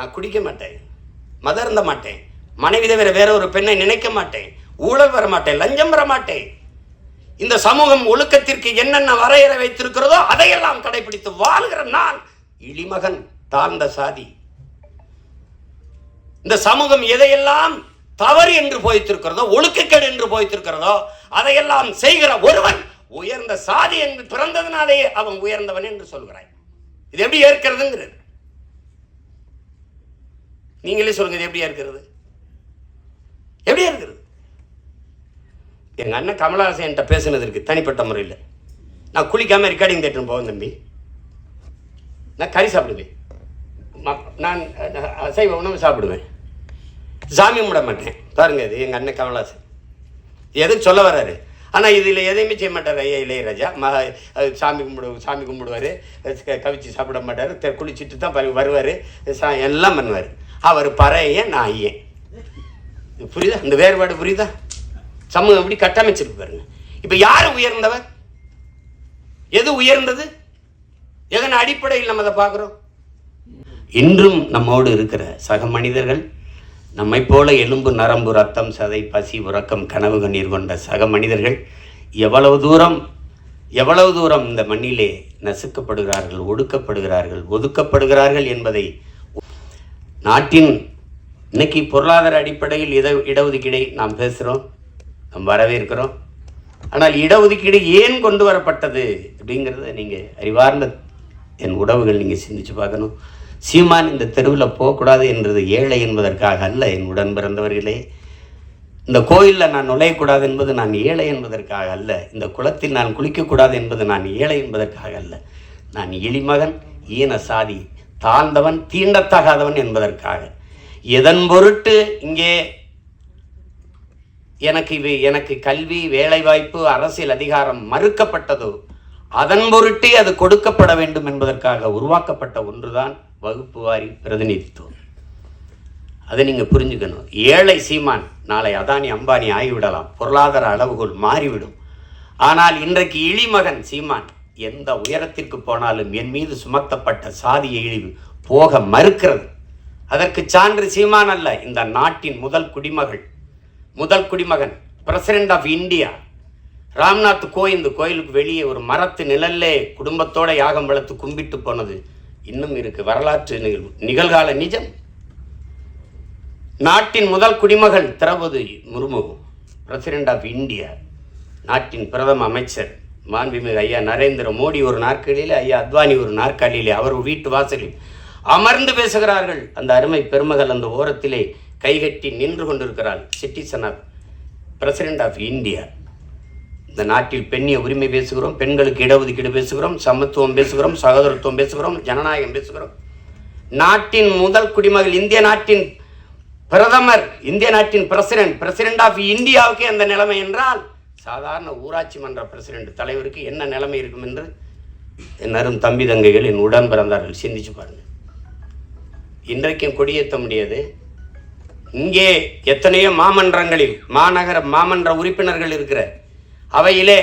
நான் குடிக்க மாட்டேன். மதம் இருந்த மாட்டேன். மனைவி தவிர வேற ஒரு பெண்ணை நினைக்க மாட்டேன். ஊழல் வர மாட்டேன். லஞ்சம் வர மாட்டேன். இந்த சமூகம் ஒழுக்கத்திற்கு என்னென்ன வரையறை வைத்திருக்கிறதோ அதையெல்லாம் கடைபிடித்து வாழ்கிற நான் இளிமகன் தாழ்ந்த சாதி. இந்த சமூகம் எதையெல்லாம் தவறு என்று போய்த்திருக்கிறதோ ஒழுக்கக்கேடு என்று போய்த்திருக்கிறதோ அதையெல்லாம் செய்கிற ஒருவன் உயர்ந்த சாதி என்று பிறந்ததினாலே அவன் உயர்ந்தவன் என்று சொல்கிறாய். இது எப்படி ஏற்கிறதுங்கிறது? நீங்களே சொல்லுங்க இது இருக்கிறது? எப்படியா இருக்கிறது? எங்கள் அண்ணன் கமலஹாசன் என்கிட்ட பேசுனது இருக்குது தனிப்பட்ட முறையில் நான் குளிக்காமல் ரெக்கார்டிங் தேட்டர் போவேன் தம்பி. நான் கறி சாப்பிடுவேன். நான் அசைவ உணவு சாப்பிடுவேன். சாமி கும்பிட மாட்டேன். பாருங்க இது எங்கள் அண்ணன் கமலஹாசன். எதுவும் சொல்ல வராரு ஆனால் இதில் எதையுமே செய்ய மாட்டார் ஐயா இளையராஜா. மக சாமி கும்பிடு சாமி கும்பிடுவார். கவிச்சு சாப்பிட மாட்டார். குளிச்சுட்டு தான் வருவார். சா எல்லாம் பண்ணுவார். அவர் பறைய நான் ஐயன் புரியுதா? இந்த வேறுபாடு புரியுதா? சமூகம் எப்படி கட்டமைச்சிருக்கு பாருங்க. இப்போ யார் உயர்ந்தவர்? எது உயர்ந்தது? எதன் அடிப்படையில் நம்ம அதை பார்க்குறோம்? இன்றும் நம்மோடு இருக்கிற சக மனிதர்கள் நம்மைப் போல எலும்பு நரம்பு ரத்தம் சதை பசி உறக்கம் கனவு கண்ணீர் கொண்ட சக மனிதர்கள் எவ்வளவு தூரம் எவ்வளவு தூரம் இந்த மண்ணிலே நசுக்கப்படுகிறார்கள் ஒடுக்கப்படுகிறார்கள் ஒதுக்கப்படுகிறார்கள் என்பதை நாட்டின் இன்னைக்கு பொருளாதார அடிப்படையில் இட இடஒதுக்கீடை நாம் பேசுகிறோம் நாம் வரவேற்கிறோம். ஆனால் இடஒதுக்கீடு ஏன் கொண்டு வரப்பட்டது அப்படிங்கிறத நீங்கள் அறிவார்ந்த என் உறவுகள் நீங்கள் சிந்திச்சு பார்க்கணும். சீமான் இந்த தெருவில் போகக்கூடாது என்றது ஏழை என்பதற்காக அல்ல என் உடன் பிறந்தவர்களே. இந்த கோயிலில் நான் நுழையக்கூடாது என்பது நான் ஏழை என்பதற்காக அல்ல இந்த குளத்தில் நான் குளிக்கக்கூடாது என்பது நான் ஏழை என்பதற்காக அல்ல. நான் எளிமகன் ஈன சாதி தாழ்ந்தவன் தீண்டத்தகாதவன் என்பதற்காக. எதன் பொருட்டு இங்கே எனக்கு இவை எனக்கு கல்வி வேலைவாய்ப்பு அரசியல் அதிகாரம் மறுக்கப்பட்டதோ அதன் பொருட்டே அது கொடுக்கப்பட வேண்டும் என்பதற்காக உருவாக்கப்பட்ட ஒன்றுதான் வகுப்பு வாரி பிரதிநிதித்துவம். அதை நீங்கள் புரிஞ்சுக்கணும். ஏழை சீமான் நாளை அதானி அம்பானி ஆகிவிடலாம். பொருளாதார அளவுகோல் மாறிவிடும். ஆனால் இன்றைக்கு இழிமகன் சீமான் எந்த உயரத்திற்கு போனாலும் என் மீது சுமத்தப்பட்ட சாதி இழிவு போக மறுக்கிறது. அதற்கு சான்று சீமான் அல்ல இந்த நாட்டின் முதல் குடிமகள் முதல் குடிமகன் president of India Ramnath Kovind கோயிலுக்கு வெளியே ஒரு மரத்து நிழல்லே குடும்பத்தோட யாகம் வளர்த்து கும்பிட்டு போனது இன்னும் இருக்கு வரலாற்று நிகழ்வு நிகழ்கால நிஜம். நாட்டின் முதல் குடிமகள் Droupadi Murmu president of India நாட்டின் பிரதம அமைச்சர். மாண்புமிகு ஐயா நரேந்திர மோடி ஒரு நாற்காலியிலே ஐயா அத்வானி ஒரு நாற்காலியிலே அவர் வீட்டு வாசலில் அமர்ந்து பேசுகிறார்கள். அந்த அருமை பெருமகள் அந்த ஓரத்திலே கைகட்டி நின்று கொண்டிருக்கிறாள். Citizen of president of India இந்த நாட்டில் பெண்ணிய உரிமை பேசுகிறோம் பெண்களுக்கு இடஒதுக்கீடு பேசுகிறோம் சமத்துவம் பேசுகிறோம் சகோதரத்துவம் பேசுகிறோம் ஜனநாயகம் பேசுகிறோம். நாட்டின் முதல் குடிமகள் இந்திய நாட்டின் பிரதமர் இந்திய நாட்டின் பிரசிடென்ட் பிரசிடென்ட் ஆஃப் இந்தியாவுக்கே அந்த நிலைமை என்றால் சாதாரண ஊராட்சி மன்ற பிரசிடென்ட் தலைவருக்கு என்ன நிலைமை இருக்கும் என்று என் தம்பி தங்கைகள் என் உடன் பிறந்தார்கள். சிந்திச்சு பாருங்கள் இன்றைக்கும் கொடியேற்ற முடியாது. இங்கே எத்தனையோ மாமன்றங்களில் மாநகர மாமன்ற உறுப்பினர்கள் இருக்கிற அவையிலே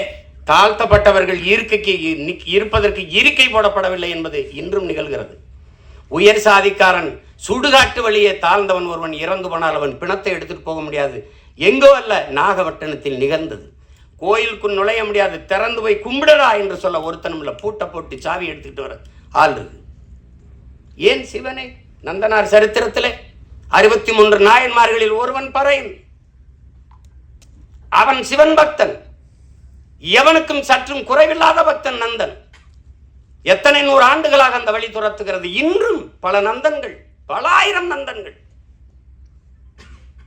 தாழ்த்தப்பட்டவர்கள் இருக்கைக்கு இருப்பதற்கு இருக்கை போடப்படவில்லை என்பது இன்றும் நிகழ்கிறது. உயர் சாதிக்காரன் சுடுகாட்டு வழியே தாழ்ந்தவன் ஒருவன் இறந்து போனால் அவன் பிணத்தை எடுத்துட்டு போக முடியாது. எங்கோ அல்ல நாகப்பட்டினத்தில் நிகழ்ந்தது. கோயிலுக்கு நுழைய முடியாது திறந்து போய் கும்பிடடா என்று சொல்ல ஒருத்தனும் இல்லை. பூட்டை போட்டு சாவி எடுத்துக்கிட்டு வர ஆள் இருக்கு. ஏன் சிவனே? நந்தனார் சரித்திரத்திலே அறுபத்தி மூன்று நாயன்மார்களில் ஒருவன் பறையன். அவன் சிவன் பக்தன். எவனுக்கும் சற்றும் குறைவில்லாத பக்தன் நந்தன். எத்தனை நூறு ஆண்டுகளாக அந்த வழி துரத்துகிறது. இன்றும் பல நந்தன்கள் பல ஆயிரம் நந்தன்கள்.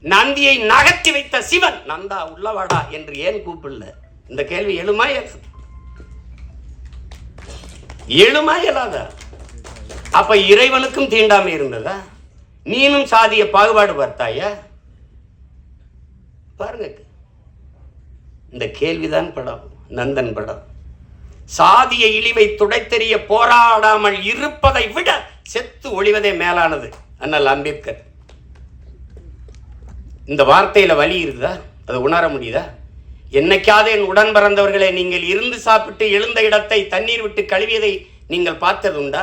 நந்தியை நகர்த்தி வைத்த சிவன். நந்தா உள்ளவாடா என்று ஏன் கூப்பிடல? இந்த கேள்வி எழுமா எழுமா இயலாத? அப்ப இறைவனுக்கும் தீண்டாமை இருந்ததா? நீனும் சாதிய பாகுபாடு பார்த்தாயா? பாருங்க. இந்த கேள்விதான் படம் நந்தன் படம். சாதிய இழிவை துடைத்தெறிய போராடாமல் இருப்பதை விட செத்து ஒழிவதே மேலானது அண்ணல் அம்பேத்கர். இந்த வார்த்தையில் வலி இருக்குதா அதை உணர முடியுதா? என்னைக்காவது என் உடன் பிறந்தவர்களை நீங்கள் இருந்து சாப்பிட்டு எழுந்த இடத்தை தண்ணீர் விட்டு கழுவியதை நீங்கள் பார்த்தது உண்டா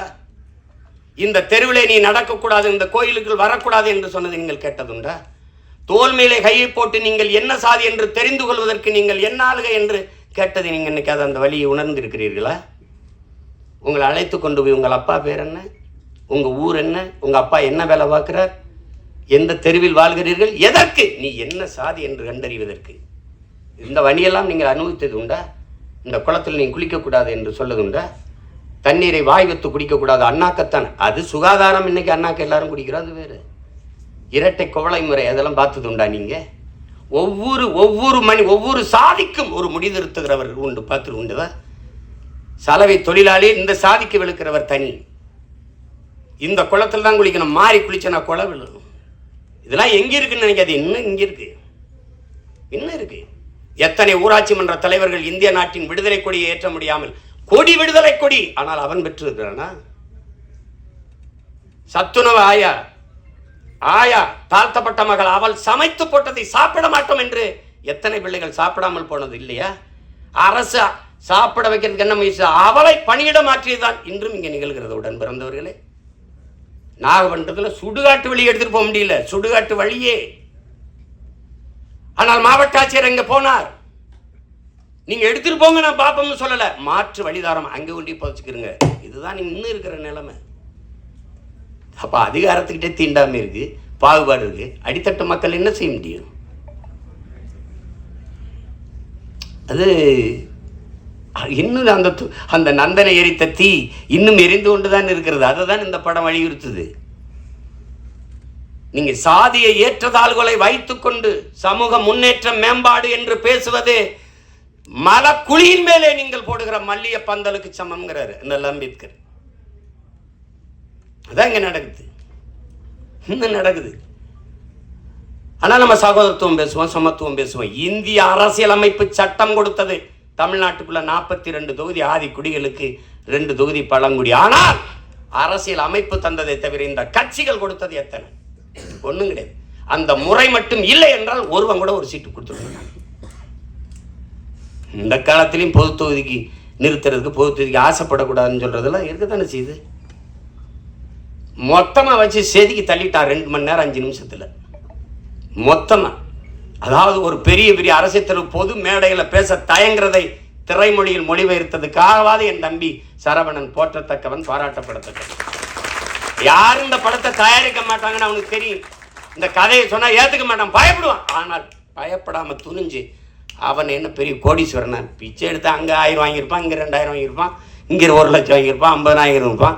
இந்த தெருவிலே நீ நடக்கக்கூடாது இந்த கோயிலுக்குள் வரக்கூடாது என்று சொன்னதை நீங்கள் கேட்டதுண்டா? தோல் மேலே கையை போட்டு நீங்கள் என்ன சாதி என்று தெரிந்து கொள்வதற்கு நீங்கள் என்ன ஆளுக என்று கேட்டதை நீங்கள் என்னைக்காவது அந்த வழியை உணர்ந்திருக்கிறீர்களா? உங்களை அழைத்து கொண்டு போய் உங்கள் அப்பா பேர் என்ன? உங்கள் ஊர் என்ன? உங்கள் அப்பா என்ன வேலை பார்க்குறார்? எந்த தெருவில் வாழ்கிறீர்கள்? எதற்கு? நீ என்ன சாதி என்று கண்டறிவதற்கு? இந்த வழியெல்லாம் நீங்கள் அனுபவித்தது உண்டா? இந்த குளத்தில் நீ குளிக்கக்கூடாது என்று சொல்லதுண்டா தண்ணீரை வாய் வைத்து குடிக்கக்கூடாது அண்ணாக்கத்தான். அது சுகாதாரம். இன்னைக்கு அண்ணாக்க எல்லாரும் குடிக்கிறோம் அது வேறு. இரட்டை குவளை முறை அதெல்லாம் பார்த்தது உண்டா நீங்கள் ஒவ்வொரு ஒவ்வொரு மணி ஒவ்வொரு சாதிக்கும் ஒரு முடிதிருத்துகிறவர் உண்டு பார்த்து உண்டுதா சலவை தொழிலாளி இந்த சாதிக்கு விழுக்கிறவர் தனி. இந்த குளத்தில் தான் குளிக்கணும். மாறி குளிச்சனா குள விழுணும் இதெல்லாம் எங்கே இருக்குன்னு நினைக்காது. இன்னும் இங்கே இருக்கு. இன்னும் இருக்கு. எத்தனை ஊராட்சி மன்ற தலைவர்கள் இந்திய நாட்டின் விடுதலை கொடியை ஏற்ற முடியாமல் கொடி விடுதலை கொடி. ஆனால் அவன் பெற்றிருக்கிறானா? சத்துணவு ஆயா? ஆயா தாழ்த்தப்பட்ட மகள் அவள் சமைத்து போட்டதை சாப்பிட மாட்டோம் என்று எத்தனை பிள்ளைகள் சாப்பிடாமல் போனது இல்லையா? அரசு சாப்பிட வைக்கிறதுக்கு என்ன முயற்சி? அவளை பணியிட மாற்றியதுதான் இன்றும் இங்கே நிகழ்கிறது. உடன் பிறந்தவர்களே நாகப்பட்டினத்தில் சுடுகாட்டு வழி எடுத்துகிட்டு போக முடியல. சுடுகாட்டு வழியே. ஆனால் மாவட்ட ஆட்சியர் அங்கே போனார். நீங்கள் எடுத்துகிட்டு போங்க நான் பார்ப்போம்னு சொல்லலை. மாற்று வழிதாரம் அங்கே கொண்டு புதைச்சுக்கிறங்க இதுதான் இன்னும் இருக்கிற நிலைமை. அப்போ அதிகாரத்துக்கிட்டே தீண்டாமல் இருக்கு பாகுபாடு இருக்கு. அடித்தட்டு மக்கள் என்ன செய்ய முடியும்? அது இன்னும் அந்த து- அந்த நந்தனை எரித்த தீ இன்னும் எரிந்து கொண்டு தான் இருக்கிறது. அதை தான் இந்த படம் வலியுறுத்துது. நீங்க சாதியை ஏற்றதாள்களை வைத்துக்கொண்டு சமூக முன்னேற்றம் மேம்பாடு என்று பேசுவது மலக்குழியின் மேலே நீங்கள் போடுகிற மல்லிய பந்தலுக்கு சமம்ங்கிறாரு இந்த அம்பேத்கர். அதான் இங்க நடக்குது. இன்னும் நடக்குது. ஆனால் நம்ம சகோதரத்துவம் பேசுவோம் சமத்துவம் பேசுவோம். இந்திய அரசியலமைப்பு சட்டம் கொடுத்தது. தமிழ்நாட்டுக்குள்ள நாற்பத்தி ரெண்டு தொகுதி ஆதி குடிகளுக்கு ரெண்டு தொகுதி பழங்குடி. ஆனால் அரசியல் அமைப்பு தந்ததை தவிர இந்த கட்சிகள் கொடுத்தது எத்தனை? ஒன்றும் கிடையாது. அந்த முறை மட்டும் இல்லை என்றால் ஒருவன் கூட ஒரு சீட்டு கொடுத்துருக்காங்க இந்த காலத்திலையும் பொது தொகுதிக்கு நிறுத்துறதுக்கு பொது தொகுதிக்கு ஆசைப்படக்கூடாதுன்னு சொல்றதெல்லாம் இருக்கத்தானே செய்யுது? மொத்தமாக வச்சு செதுக்கி தள்ளிட்டான் ரெண்டு மணி நேரம் அஞ்சு நிமிஷத்தில். மொத்தமாக அதாவது ஒரு பெரிய பெரிய அரசியல் பொது மேடையில் பேச தயங்குறதை திரைமொழியில் மொழிபெயர்த்ததுக்காகவாது என் தம்பி சரவணன் போற்றத்தக்கவன் பாராட்டப்படத்தக்கவன். யாரும் இந்த படத்தை தயாரிக்க மாட்டாங்கன்னு அவனுக்கு தெரியும். இந்த கதையை சொன்னால் ஏற்றுக்க மாட்டான் பயப்படுவான். ஆனால் பயப்படாமல் துணிஞ்சு அவன் என்ன பெரிய கோடீஸ்வரனா? பிச்சை எடுத்து அங்கே ஆயிரம் வாங்கியிருப்பான் இங்கே ரெண்டாயிரம் வாங்கியிருப்பான் இங்கே ஒரு லட்சம் வாங்கியிருப்பான் ஐம்பதாயிரம் இருப்பான்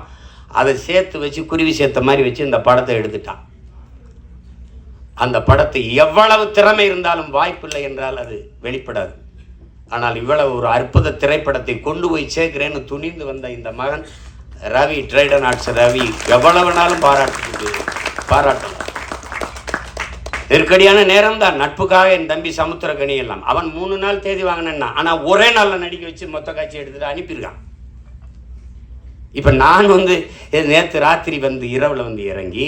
அதை சேர்த்து வச்சு குருவி சேர்த்த மாதிரி வச்சு இந்த படத்தை எடுத்துட்டான். அந்த படத்தை எவ்வளவு திறமை இருந்தாலும் வாய்ப்பில்லை என்றால் அது வெளிப்படாது. ஆனால் இவ்வளவு ஒரு அற்புத திரைப்படத்தை கொண்டு போய் சேர்க்கிறேன்னு துணிந்து வந்த இந்த மகன் ரவி ட்ரைடன் ஆர்ட்ஸ் ரவி எவ்வளவுனாலும் பாராட்டு பாராட்டலாம். நெருக்கடியான நேரம் தான் நட்புக்காக என் தம்பி சமுத்திரகனி எல்லாம். அவன் மூணு நாள் தேதி வாங்கினா ஆனால் ஒரே நாளில் நடிக்க வச்சு மொத்த காட்சி எடுத்துட்டு அனுப்பியிருக்கான். இப்போ நான் வந்து நேற்று ராத்திரி வந்து இரவில் வந்து இறங்கி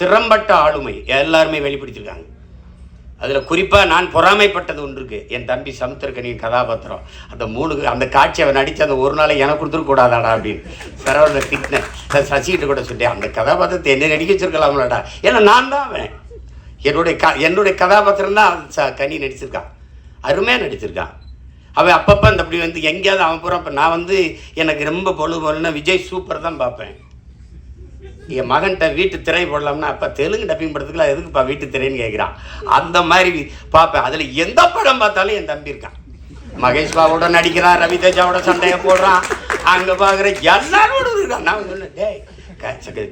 திறம்பட்ட ஆளுமை. எல்லாருமே வெளிப்படுத்தியிருக்காங்க. அதில் குறிப்பாக நான் பொறாமைப்பட்டது ஒன்று இருக்குது என் தம்பி சமுத்திரக்கனியின் கதாபாத்திரம். அந்த மூணு அந்த காட்சி அவன் நடித்து அந்த ஒரு நாளை எனக்கு கொடுத்துருக்கூடாதாடா அப்படின்னு. சரவண திட்டினேன் சசிகிட்ட கூட சொல்லிட்டேன் அந்த கதாபாத்திரத்தை என்ன நடிக்க வச்சிருக்கலாம்லடா. ஏன்னா நான் தான் அவன். என்னுடைய க என்னுடைய கதாபாத்திரம் தான் ச கனி நடிச்சிருக்கான். அருமையாக நடிச்சிருக்கான். அவன் அப்பப்போ அந்த அப்படி வந்து எங்கேயாவது அவன் போகிறான் இப்போ நான் வந்து எனக்கு ரொம்ப பொழு பொழுன்னா விஜய் சூப்பர் தான் பார்ப்பேன். என் மகன்கிட்ட வீட்டு திரை போடலாம்னா அப்போ தெலுங்கு டப்பிங் படத்துக்குலாம் எதுக்குப்பா வீட்டு திரைன்னு கேட்குறான் அந்த மாதிரி பார்ப்பேன் அதில் எந்த படம் பார்த்தாலும் என் தம்பி இருக்கான். மகேஷ் பாபோட நடிக்கிறான் ரவி தேஜாவோட சண்டையை போடுறான். அங்கே பார்க்குற எல்லாரோட இருக்கான் நான் சொன்னேன் டேய்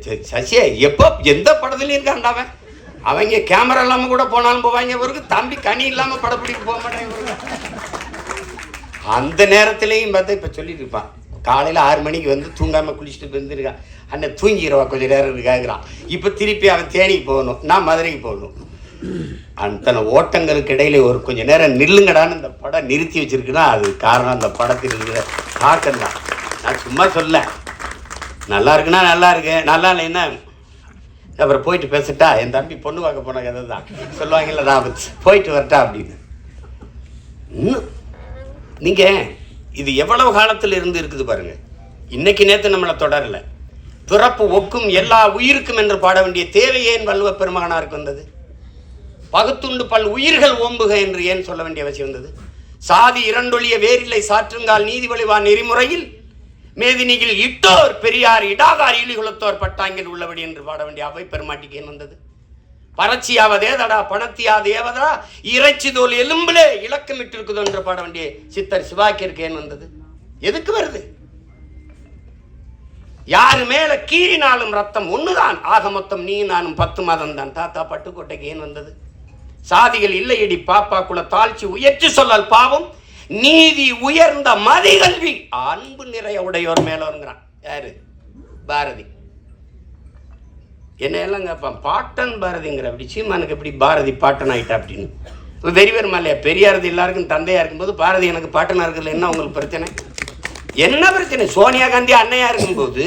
ச- சசியா எப்போ எந்த படத்துலையும் இருக்கான்டா அவன். அவங்க கேமரா இல்லாமல் கூட போனாலும் போவாங்க. இவருக்கு தம்பி கனி இல்லாமல் படப்பிடிக்கு போக மாட்டேன் இவருக்கு அந்த நேரத்துலையும் பார்த்தா இப்போ சொல்லிட்டு இருப்பான். காலையில் ஆறு மணிக்கு வந்து தூங்காமல் குளிச்சுட்டு வந்துருக்கான் அண்ணன் தூங்கிடுவா கொஞ்சம் நேரம் கேட்குறான் இப்போ திருப்பி அவன் தேனிக்கு போகணும். நான் மதுரைக்கு போகணும். அத்தனை ஓட்டங்களுக்கு இடையில ஒரு கொஞ்சம் நேரம் நில்லுங்கடான்னு இந்த படம் நிறுத்தி வச்சிருக்குன்னா அது காரணம் அந்த படத்தில் இருக்கிற தாக்கம் தான். நான் சும்மா சொல்ல. நல்லா இருக்குன்னா நல்லா இருக்கு. நல்லா இல்லைன்னா அப்புறம் போயிட்டு பேசட்டா என் தம்பி பொண்ணு பார்க்க போன கதை தான். சொல்லுவாங்கல்ல நான் போயிட்டு வரட்டா அப்படின்னு. நீங்கள் இது எவ்வளவு காலத்தில் இருந்து இருக்குது பாருங்க. இன்னைக்கு நேற்று நம்மளை தொடரல. பிறப்பு ஒக்கும் எல்லா உயிருக்கும் என்று பாட வேண்டிய தேவை ஏன் வள்ளுவ பெருமகனாருக்கு வந்தது? பகுத்துண்டு பல் உயிர்கள் ஓம்புக என்று ஏன் சொல்ல வேண்டிய அவசியம் வந்தது? சாதி இரண்டொழிய வேரில்லை சாற்றுங்கால் நீதி வழிவா நெறிமுறையில் மேதினியில் இட்டோர் பெரியார் இடாதார் இழிகுலத்தோர் பட்டாங்கில் உள்ளபடி என்று பாட வேண்டிய அவை பெருமாட்டிக்கு ஏன் வந்தது? பறச்சியாவதேதடா பணத்தியா தேவதா இறைச்சி தோல் எலும்பிலே இலக்கமிட்டு இருக்குது என்று பாட வேண்டிய சித்தர் சிவாக்கியருக்கு ஏன் வந்தது. எதுக்கு வருது? யாரு மேல கீறினாலும் ரத்தம் ஒண்ணுதான். ஆக மொத்தம் நீ நானும் பத்து மாதம் தான் தாத்தா பட்டுக்கோட்டைக்கு ஏன் வந்தது? சாதிகள் இல்லையடி பாப்பா குல தாழ்ச்சி உயர்ச்சி சொல்லல் பாவம். நீதி உயர்ந்த மதிகல்வி. அன்பு நிறைய உடையோர் மேலோருங்கிறான் யாரு? பாரதி. என்னையெல்லாம் கேட்பான் பாட்டன் பாரதிங்கிற அப்படி சீமானுக்கு எப்படி பாரதி பாட்டன் ஆகிட்டா அப்படின்னு? இப்போ வெறிவர் மலையா பெரியாரது எல்லாருக்கும் தந்தையாக இருக்கும்போது பாரதி எனக்கு பாட்டனாக இருக்கிறதுல என்ன உங்களுக்கு பிரச்சனை? என்ன பிரச்சனை? சோனியா காந்தி அன்னையாக இருக்கும்போது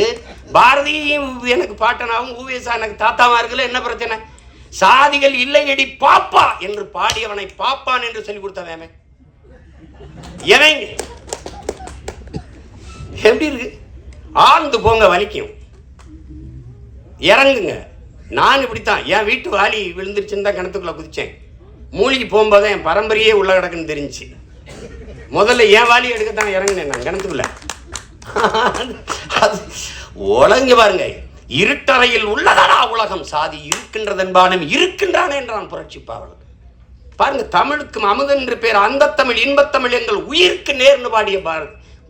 பாரதியும் எனக்கு பாட்டனாகவும் ஊவேசா எனக்கு தாத்தாவாக இருக்குல்ல என்ன பிரச்சனை? சாதிகள் இல்லையடி பாப்பா என்று பாடியவனை பாப்பான் என்று சொல்லி கொடுத்தவன் எவங்க எப்படி இருக்கு? ஆழ்ந்து போங்க வலிக்கும். இறங்குங்க. நான் இப்படித்தான். என் வீட்டு வாலி விழுந்துருச்சுன்னு தான் கிணத்துக்குள்ளே குதித்தேன் மூழ்கி போகும்போது என் பரம்பரையே உள்ள கிடக்குன்னு தெரிஞ்சுச்சு. முதல்ல என் வாலி எடுக்க தான் இறங்கினேன் நான் கிணத்துக்குள்ள. அது உலங்க பாருங்க. இருட்டறையில் உள்ளதடா உலகம். சாதி இருக்கின்றதென்பானும் இருக்கின்றானே என்றான் புரட்சி பாவல் பாருங்க தமிழுக்கும் அமுதன் என்று பேர் அந்த தமிழ் இன்பத்தமிழ் எங்கள் உயிருக்கு நேர்னு பாடிய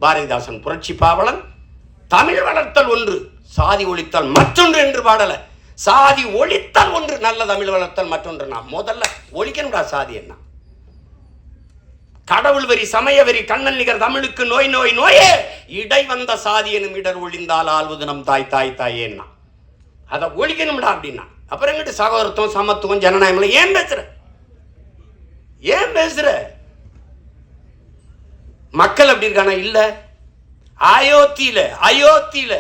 பாரதிதாசன் புரட்சி பாவலன். தமிழ் வளர்த்தல் ஒன்று. சாதி ஒழித்தால் மற்றொன்று என்று பாடலை. சாதி ஒழித்தல் ஒன்று நல்ல தமிழ் வளர்த்தல் மற்றொன்று நான் முதல்ல ஒழிக்கணும்டா சாதி என்ன? கடவுள் வரி சமய வரி கண்ணன் நிகர் தமிழுக்கு நோய் நோய் நோயே. இடை வந்த சாதி எனும் இடர் ஒழிந்தால் ஆள்வது நம் தாய் தாய் தாயேன்னா அதை ஒழிக்கணும்டா அப்படின்னா. அப்புறம் எங்கிட்ட சகோதரத்துவம் சமத்துவம் ஜனநாயகம் ஏன் பேசுற? ஏன் பேசுற? மக்கள் அப்படி இருக்கானா? இல்ல. அயோத்தியில அயோத்தியில.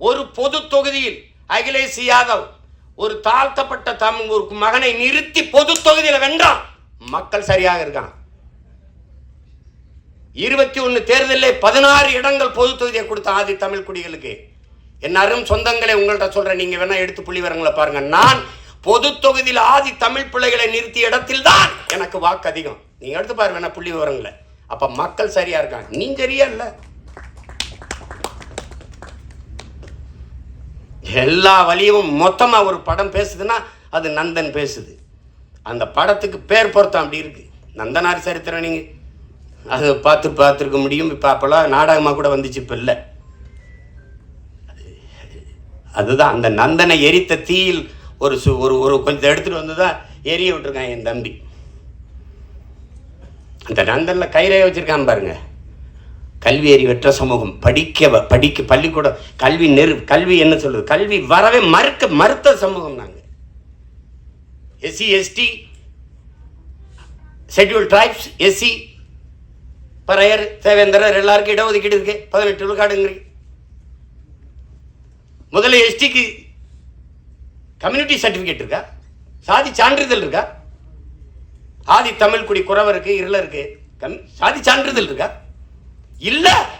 ஒரு பொது தொகுதியில் அகிலேஷ் யாதவ் ஒரு தாழ்த்தப்பட்ட தமிழ் ஒரு மகனை நிறுத்தி பொது தொகுதியில் வென்றான் மக்கள் சரியாக இருக்கான் இருபத்தி ஒன்று தேர்தலில் பதினாறு இடங்கள் பொது தொகுதியை கொடுத்த ஆதி தமிழ் குடிகளுக்கு என் அரும் சொந்தங்களை உங்கள்கிட்ட சொல்கிறேன் நீங்கள் வேணால் எடுத்து புள்ளி வரங்களை நான் பொது தொகுதியில் ஆதி தமிழ் பிள்ளைகளை நிறுத்திய இடத்தில் தான் எனக்கு வாக்கு அதிகம். நீங்கள் எடுத்து பாருங்க வேணா புள்ளி விவரங்களை. அப்போ மக்கள் சரியாக இருக்காங்க. நீ சரியா இல்லை. எல்லா வழியும் மொத்தமாக ஒரு படம் பேசுதுன்னா அது நந்தன் பேசுது. அந்த படத்துக்கு பேர் பொருத்தம் அப்படி இருக்குது நந்தனார் சரித்திரம் நீங்கள் அது பார்த்து பார்த்துருக்க முடியும். இப்போ அப்போல்லாம் நாடகமாக கூட வந்துச்சு இப்போ இல்லை. அதுதான் அந்த நந்தனை எரித்த தீயில் ஒரு சு ஒரு ஒரு கொஞ்சம் எடுத்துகிட்டு வந்து தான் எரிய விட்டுருக்கான் என் தம்பி. அந்த நந்தனில் கைரேகை வச்சுருக்கான் பாருங்கள் கல்வி அறிவற்ற சமூகம். படிக்க படிக்க பள்ளிக்கூடம் கல்வி நெரு கல்வி என்ன சொல்லுது? கல்வி வரவே மறுக்க மறுத்த சமூகம் நாங்கள் SC ST schedule tribes SC Paraiyar Devendrar எல்லாருக்கும் இடஒதுக்கீடு இருக்கு. பதினெட்டு விழுக்காடுங்கிறீங்க முதல்ல எஸ்டிக்கு கம்யூனிட்டி சர்டிஃபிகேட் இருக்கா? சாதி சான்றிதழ் இருக்கா? ஆதி தமிழ் குடி குறவருக்கு இருளருக்கு கம் சாதி சான்றிதழ் இருக்கா? இல்ல.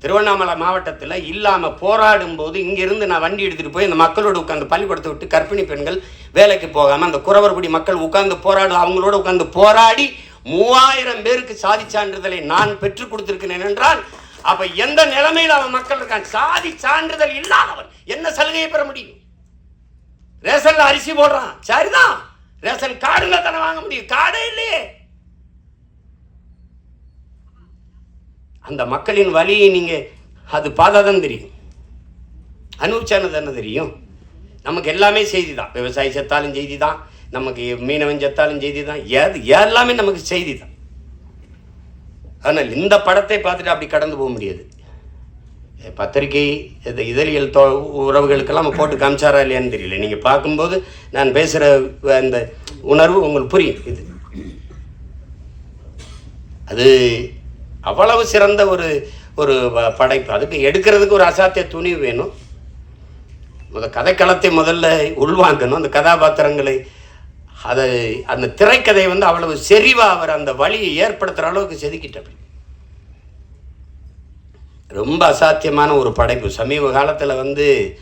திருவண்ணாமலை மாவட்டத்தில் இல்லாமல் போராடும் போது இங்கிருந்து நான் வண்டி எடுத்துகிட்டு போய் இந்த மக்களோடு உட்காந்து பள்ளிக்கூடத்தை விட்டு கர்ப்பிணி பெண்கள் வேலைக்கு போகாமல் அந்த குறவர்குடி மக்கள் உட்காந்து போராடு அவங்களோட உட்காந்து போராடி மூவாயிரம் பேருக்கு சாதி சான்றிதழை நான் பெற்றுக் கொடுத்திருக்கிறேன் என்றால் அப்ப எந்த நிலைமையில் அவன் மக்கள் இருக்கான்? சாதி சான்றிதழ் இல்லாதவன். என்ன சலுகையை பெற முடியும்? ரேஷன்ல அரிசி போடுறான். சரிதான். ரேஷன் கார்டுல தானே வாங்க முடியும். கார்டே இல்லையே. அந்த மக்களின் வலியை நீங்கள் அது பார்த்தாதான் தெரியும். அனுபவிச்சானது தானே தெரியும். நமக்கு எல்லாமே செய்தி தான் விவசாயி செத்தாலும் செய்தி தான் நமக்கு மீனவன் செத்தாலும் செய்தி தான் ஏது எல்லாமே நமக்கு செய்தி தான் ஆனால் இந்த படத்தை பார்த்துட்டு அப்படி கடந்து போக முடியாது. பத்திரிகை இந்த இதழியல் தோ உறவுகளுக்கெல்லாம் போட்டு காமிச்சாரா இல்லையான்னு தெரியல. நீங்கள் பார்க்கும்போது நான் பேசுகிற அந்த உணர்வு உங்களுக்கு புரியும். இது. அது அவ்வளவு சிறந்த ஒரு ஒரு ப- படைப்பு. அதுக்கு எடுக்கிறதுக்கு ஒரு அசாத்திய துணிவு வேணும். முத கதைக்களத்தை முதல்ல உள்வாங்கணும். அந்த கதாபாத்திரங்களை அதை அந்த திரைக்கதை வந்து அவ்வளவு செறிவாக அவர் அந்த வழியை ஏற்படுத்துகிற அளவுக்கு செதுக்கிட்டார். ரொம்ப அசாத்தியமான ஒரு படைப்பு. சமீப காலத்தில் வந்து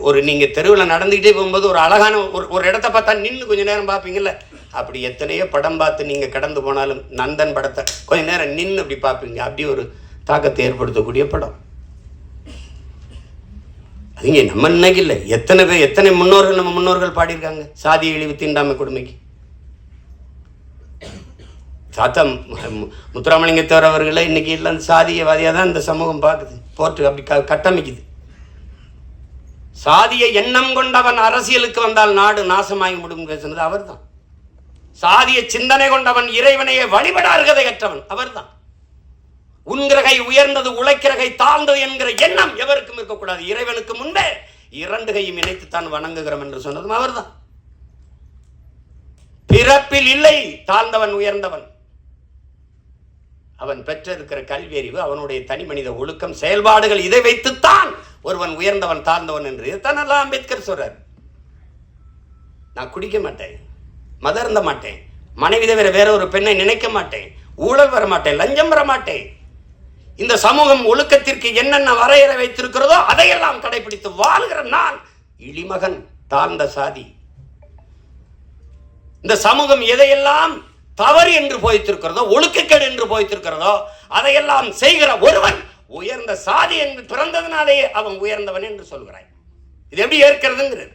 ஒரு நீங்கள் தெருவில் நடந்துக்கிட்டே போகும்போது ஒரு அழகான ஒரு ஒரு இடத்த பார்த்தா நின்று கொஞ்ச நேரம் பார்ப்பீங்கள்ல அப்படி எத்தனையோ படம் பார்த்து நீங்கள் கடந்து போனாலும் நந்தன் படத்தை கொஞ்ச நேரம் நின்று அப்படி பார்ப்பீங்க. அப்படி ஒரு தாக்கத்தை ஏற்படுத்தக்கூடிய படம். அதுங்க நம்ம இன்னைக்கு இல்லை. எத்தனை பேர் எத்தனை முன்னோர்கள் நம்ம முன்னோர்கள் பாடியிருக்காங்க? சாதி இழிவு தீண்டாமை கொடுமைக்கு. தாத்தா முத்துராமலிங்கத்தவர் அவர்களை இன்னைக்கு இல்லை அந்த சாதியவாதியாக தான் இந்த சமூகம் பார்க்குது. போட்டு அப்படி க கட்டமைக்குது. சாதிய எண்ணம் கொண்டவன் அரசியலுக்கு வந்தால் நாடு நாசமாகி முடியும் பேசுனது அவர்தான். சாதிய சிந்தனை கொண்டவன் இறைவனையே வழிபட அருகதையற்றவன் அவர்தான் உன்கிரகை உயர்ந்தது உழைக்கிறகை தாழ்ந்தது என்கிற எண்ணம் எவருக்கும் இருக்கக்கூடாது. இறைவனுக்கு முன்பே இரண்டு கையும் இணைத்துத்தான் வணங்குகிறோம் என்று சொன்னதும் அவர்தான். பிறப்பில் இல்லை தாழ்ந்தவன் உயர்ந்தவன். அவன் பெற்றிருக்கிற கல்வி அறிவு அவனுடைய தனி மனித ஒழுக்கம் செயல்பாடுகள் இதை வைத்துத்தான் ஒருவன் உயர்ந்தவன் தாழ்ந்தவன் என்று இதைத்தான் நல்லா அம்பேத்கர் சொல்றார். நான் குடிக்க மாட்டேன். மதர் இருந்த மாட்டேன். மனைவி தவிர வேற ஒரு பெண்ணை நினைக்க மாட்டேன். ஊழல் வர மாட்டேன். லஞ்சம் வர மாட்டேன். இந்த சமூகம் ஒழுக்கத்திற்கு என்னென்ன வரையறை வைத்திருக்கிறதோ அதையெல்லாம் கடைபிடித்து வாழ்கிற நான் இளிமகன் தாழ்ந்த சாதி. இந்த சமூகம் எதையெல்லாம் தவறு என்று போய்த்திருக்கிறதோ ஒழுக்கக்கேடு என்று போய்த்திருக்கிறதோ அதையெல்லாம் செய்கிற ஒருவன் உயர்ந்த சாதி என்று பிறந்ததினாலேயே அவன் உயர்ந்தவன் என்று சொல்கிறாய். இது எப்படி ஏற்கிறதுங்கிறது?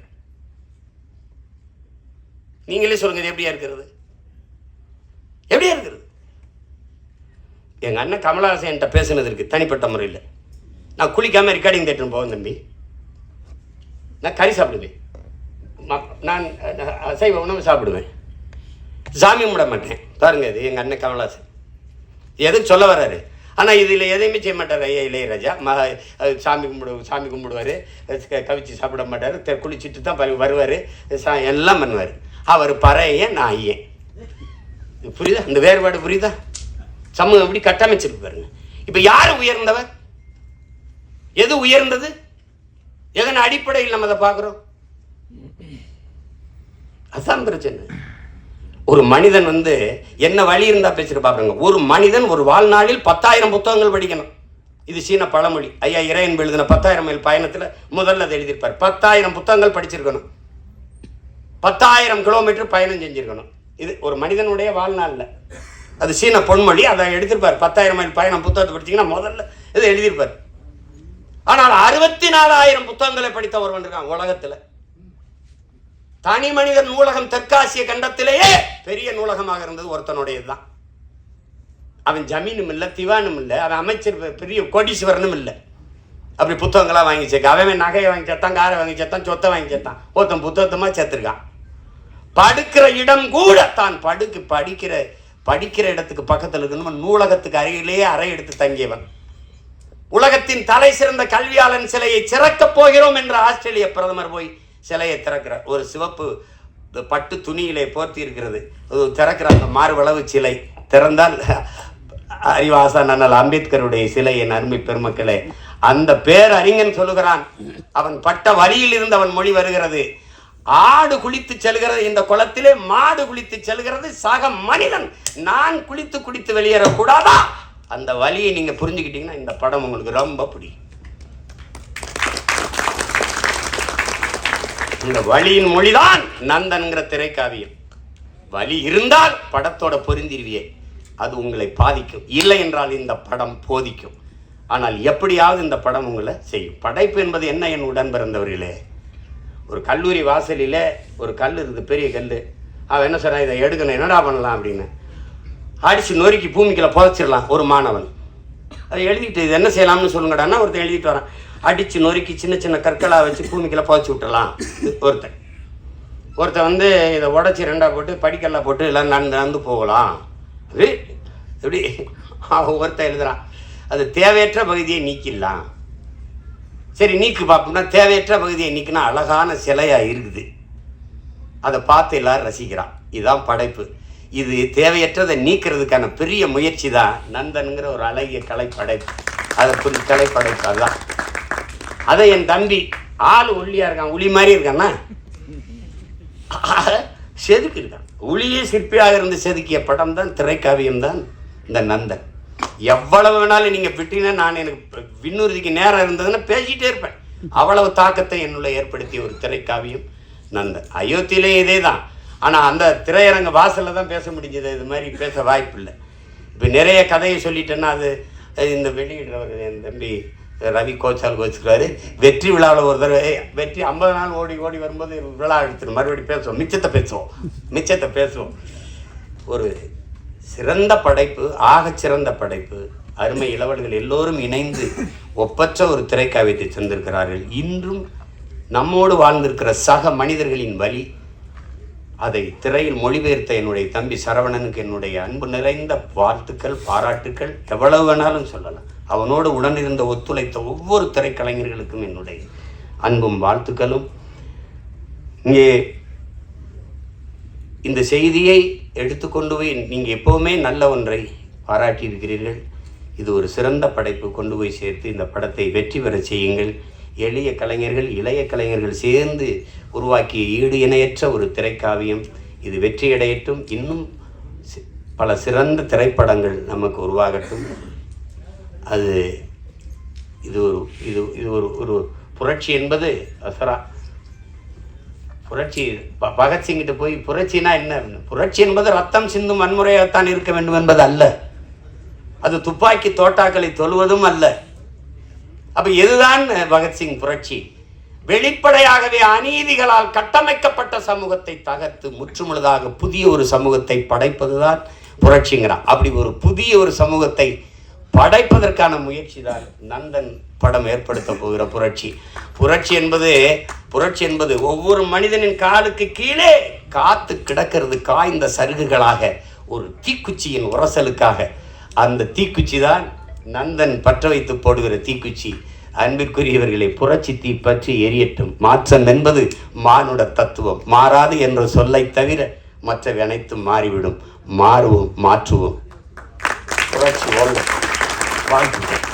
நீங்களே சொல்லுங்க இது எப்படியா இருக்கிறது? எப்படியா இருக்கிறது? எங்கள் அண்ணன் கமலஹாசன் என்கிட்ட பேசுனது இருக்குது தனிப்பட்ட முறையில். நான் குளிக்காமல் ரெக்கார்டிங் தேட்டர் போவேன் தம்பி. நான் கறி சாப்பிடுவேன். நான் அசைவ உணவு சாப்பிடுவேன். சாமி கும்பிட மாட்டேன். பாருங்க இது எங்கள் அண்ணன் கமலஹாசன். எதுக்கு சொல்ல வர்றாரு? ஆனால் இதில் எதையுமே செய்ய மாட்டார் ஐயா இளையராஜா. ம சாமி கும்பிடு சாமி கும்பிடுவார். கவிச்சு சாப்பிட மாட்டார். குளிச்சுட்டு தான் வருவார். சா எல்லாம் பண்ணுவார். அவர் பறையன் நான் ஐயன் புரியுதா? இந்த வேறுபாடு புரியுதா? சமூகம் எப்படி கட்டமைச்சிருக்கு பாருங்க. இப்போ யார் உயர்ந்தவர்? எது உயர்ந்தது? எதன் அடிப்படையில் நம்ம அதை பார்க்குறோம்? அதான் பிரச்சனை. ஒரு மனிதன் வந்து என்ன வழி இருந்தால் பேசிட்டு பாருங்க ஒரு மனிதன் ஒரு வாழ்நாளில் பத்தாயிரம் புத்தகங்கள் படிக்கணும். இது சீன பழமொழி. ஐயா இறையன் எழுதின பத்தாயிரம் மைல் பயணத்தில் முதல்ல அதை எழுதியிருப்பார். பத்தாயிரம் புத்தகங்கள் படிச்சிருக்கணும். பத்தாயிரம் கிலோமீட்டர் பயணம் செஞ்சுருக்கணும். இது ஒரு மனிதனுடைய வாழ்நாளில் அது சீன பொன்மொழி அதை எடுத்திருப்பார். பத்தாயிரம் மைல் பயணம் புத்தகத்தை படிச்சீங்கன்னா முதல்ல இதை எழுதியிருப்பார். ஆனால் அறுபத்தி நாலாயிரம் புத்தகங்களை படித்த ஒருவன் இருக்கான் உலகத்தில். தனி மனிதன் நூலகம் தெற்காசிய கண்டத்திலேயே பெரிய நூலகமாக இருந்தது ஒருத்தனுடையது தான் அவன் ஜமீனும் இல்லை திவானும் இல்லை அவன் அமைச்சர் பெ- பெரிய கோடீஸ்வரனும் இல்லை. அப்படி புத்தகங்களாக வாங்கி சேர்க்க. அவன் நகையை வாங்கி சேர்த்தான் காரை வாங்கி சேர்த்தான் சொத்தை வாங்கி சேர்த்தான். ஒருத்தன் புத்தகத்தமாக சேர்த்துருக்கான். படுக்கிற இடம் கூட தான் படுக்கு படிக்கிற படிக்கிற இடத்துக்கு பக்கத்தில் இருக்கணும்? நூலகத்துக்கு அருகிலேயே அறை எடுத்து தங்கியவன். உலகத்தின் தலை சிறந்த கல்வியாளன் சிலையை சிறக்கப் போகிறோம் என்ற ஆஸ்திரேலிய பிரதமர் போய் சிலையை திறக்கிறார். ஒரு சிவப்பு பட்டு துணியிலே போர்த்தி இருக்கிறது திறக்கிற அந்த மார்பளவு சிலை திறந்தால் அறிவாசன் அண்ணல் அம்பேத்கருடைய சிலையின் அருமை பெருமக்களே. அந்த பேரறிஞன் சொல்லுகிறான் அவன் பட்ட வழியில் இருந்து அவன் மொழி வருகிறது. ஆடு குளித்து செல்கிறது இந்த குளத்திலே மாடு குளித்து செல்கிறது சக மனிதன் நான் குளித்து குடித்து வெளியேறக்கூடாதா? அந்த வழியை நீங்க புரிஞ்சுக்கிட்டீங்கன்னா இந்த படம் உங்களுக்கு ரொம்ப பிடிக்கும். இந்த வழியின் மொழிதான் நந்தன்கிற திரைக்காவியம். வழி இருந்தால் படத்தோட பொருந்திருவியே. அது உங்களை பாதிக்கும். இல்லை என்றால் இந்த படம் போதிக்கும். ஆனால் எப்படியாவது இந்த படம் உங்களை செய்யும். படைப்பு என்பது என்ன என் உடன் பிறந்தவர்களே ஒரு கல்லூரி வாசலில் ஒரு கல் இருக்குது பெரிய கல் அவன் என்ன சொல்கிறான் இதை எடுக்கணும் என்னடா பண்ணலாம்? அப்படின்னு. அடித்து நொறுக்கி பூமிக்குள்ள புதைச்சிடலாம் ஒரு மாணவன். அதை எழுதிட்டு இது என்ன செய்யலாம்னு சொல்லுங்கடான்னா ஒருத்தன் எழுதிட்டு வரான். அடித்து நொறுக்கி சின்ன சின்ன கற்களாக வச்சு பூமிக்குள்ள புதைச்சி விட்டுறலாம் ஒருத்தன். ஒருத்தன் வந்து இதை உடச்சி ரெண்டாக போட்டு படிக்கல்ல போட்டு எல்லாம் நடந்து நடந்து போகலாம். அது எப்படி? அவன் ஒருத்தன் எழுதுகிறான் அது தேவையற்ற பகுதியை நீக்கிடலாம். சரி நீக்கு பார்ப்போம்னா தேவையற்ற பகுதியை நீக்கினா அழகான சிலையாக இருக்குது. அதை பார்த்து எல்லாரும் ரசிக்கிறான். இதுதான் படைப்பு. இது தேவையற்றதை நீக்கிறதுக்கான பெரிய முயற்சி தான் நந்தனுங்கிற ஒரு அழகிய கலை படைப்பு அதை புரி கலை படைப்பு அதுதான். அதை என் தம்பி ஆள் ஒல்லியாக இருக்கான் உளி மாதிரி இருக்கான்னா? செதுக்கு இருக்கான் உளியே சிற்பியாக இருந்து செதுக்கிய படம் தான் திரைக்காவியம் தான் இந்த நந்தன். எவ்வளவு வேணாலும் நீங்கள் விட்டீங்கன்னா நான் எனக்கு விண்ணுறுதிக்கு நேரம் இருந்ததுன்னா பேசிட்டே இருப்பேன். அவ்வளவு தாக்கத்தை என்னுள்ள ஏற்படுத்திய ஒரு திரைக்காவியம் நந்தன் அயோத்தியிலே இதே தான் ஆனால் அந்த திரையரங்க வாசலில் தான் பேச முடிஞ்சது. இது மாதிரி பேச வாய்ப்பு இல்லை இப்போ நிறைய கதையை சொல்லிட்டேன்னா அது இந்த வெளியிடுறவர் என் தம்பி ரவி கோச்சால் கோச்சுக்கிறாரு வெற்றி விழாவில் ஒரு தடவை வெற்றி ஐம்பது நாள் ஓடி ஓடி வரும்போது விழா எடுத்துட்டு மறுபடியும் பேசுவோம். மிச்சத்தை பேசுவோம். மிச்சத்தை பேசுவோம். ஒரு சிறந்த படைப்பு ஆகச் சிறந்த படைப்பு. அருமை இளவல்கள் எல்லோரும் இணைந்து ஒப்பற்ற ஒரு திரைக்காவியத்தை தந்திருக்கிறார்கள். இன்றும் நம்மோடு வாழ்ந்திருக்கிற சக மனிதர்களின் வழி அதை திரையில் மொழிபெயர்த்த என்னுடைய தம்பி சரவணனுக்கு என்னுடைய அன்பு நிறைந்த வாழ்த்துக்கள் பாராட்டுக்கள் எவ்வளவு வேணாலும் சொல்லலாம். அவனோடு உடனிருந்த ஒத்துழைத்த ஒவ்வொரு திரைக்கலைஞர்களுக்கும் என்னுடைய அன்பும் வாழ்த்துக்களும். இங்கே இந்த செய்தியை எடுத்துக்கொண்டு போய் நீங்கள் எப்போவுமே நல்ல ஒன்றை பாராட்டியிருக்கிறீர்கள் இது ஒரு சிறந்த படைப்பு. கொண்டு போய் சேர்த்து இந்த படத்தை வெற்றி பெறச் செய்யுங்கள். எளிய கலைஞர்கள் இளைய கலைஞர்கள் சேர்ந்து உருவாக்கிய ஈடு இணையற்ற ஒரு திரைக்காவியம். இது வெற்றியடையட்டும். இன்னும் பல சிறந்த திரைப்படங்கள் நமக்கு உருவாகட்டும். அது இது ஒரு இது இது ஒரு ஒரு புரட்சி என்பது அசரா புரட்சி ப- பகத்சிங்கிட்ட போய் புரட்சினா என்ன? புரட்சி என்பது ரத்தம் சிந்தும் வன்முறையாகத்தான் இருக்க வேண்டும் என்பது அல்ல. அது துப்பாக்கி தோட்டாக்களை தொழுவதும் அல்ல. அப்போ எதுதான் பகத்சிங் புரட்சி. வெளிப்படையாகவே அநீதிகளால் கட்டமைக்கப்பட்ட சமூகத்தை தகர்த்து முற்றுமுழுதாக புதிய ஒரு சமூகத்தை படைப்பதுதான் புரட்சிங்கிறான். அப்படி ஒரு புதிய ஒரு சமூகத்தை படைப்பதற்கான முயற்சி தான் நந்தன் படம் ஏற்படுத்த போகிற புரட்சி. புரட்சி என்பது புரட்சி என்பது ஒவ்வொரு மனிதனின் காலுக்கு கீழே காத்து கிடக்கிறது காய்ந்த சருகுகளாக ஒரு தீக்குச்சியின் உரசலுக்காக. அந்த தீக்குச்சி தான் நந்தன் பற்ற வைத்து போடுகிற தீக்குச்சி. அன்பிற்குரியவர்களை புரட்சி தீ பற்றி எரியட்டும். மாற்றம் என்பது மானுட தத்துவம். மாறாது என்ற சொல்லை தவிர மற்ற அனைத்தும் மாறிவிடும். மாறுவோம் மாற்றுவோம். புரட்சி வாழ்த்துக்கள்.